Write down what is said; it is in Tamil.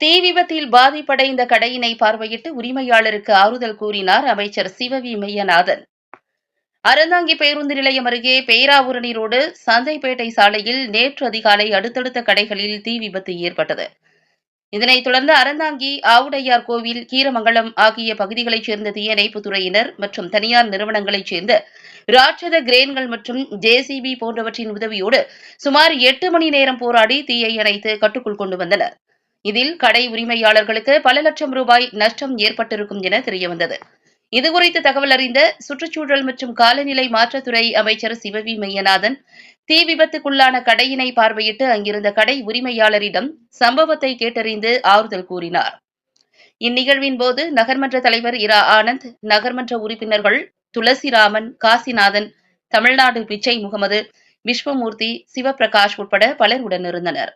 தீ விபத்தில் பாதிப்படைந்த கடையினை பார்வையிட்டு உரிமையாளருக்கு ஆறுதல் கூறினார் அமைச்சர் சிவவி மெய்யநாதன். அறந்தாங்கி பேருந்து நிலையம் அருகே பேராவூரணி ரோடு சந்தைப்பேட்டை சாலையில் நேற்று அதிகாலை அடுத்தடுத்த கடைகளில் தீ விபத்து ஏற்பட்டது. இதனைத் தொடர்ந்து அறந்தாங்கி ஆவுடையார் கோவில் கீரமங்கலம் ஆகிய பகுதிகளைச் சேர்ந்த தீயணைப்புத் துறையினர் மற்றும் தனியார் நிறுவனங்களைச் சேர்ந்த ராட்சத கிரேன்கள் மற்றும் ஜேசிபி போன்றவற்றின் உதவியோடு சுமார் எட்டு மணி நேரம் போராடி தீயை அணைத்து கட்டுக்குள் கொண்டு வந்தனர். இதில் கடை உரிமையாளர்களுக்கு பல லட்சம் ரூபாய் நஷ்டம் ஏற்பட்டிருக்கும் என தெரியவந்தது. இதுகுறித்து தகவல் அறிந்த சுற்றுச்சூழல் மற்றும் காலநிலை மாற்றத்துறை அமைச்சர் சிவவி மையநாதன் தீ விபத்துக்குள்ளான கடையினை பார்வையிட்டு அங்கிருந்த கடை உரிமையாளரிடம் சம்பவத்தை கேட்டறிந்து ஆறுதல் கூறினார். இந்நிகழ்வின் போது நகர்மன்ற தலைவர் இரா ஆனந்த் நகர்மன்ற உறுப்பினர்கள் துளசிராமன் காசிநாதன் தமிழ்நாடு பிச்சை முகமது விஸ்வமூர்த்தி சிவபிரகாஷ் உட்பட பலர் உடனிருந்தனர்.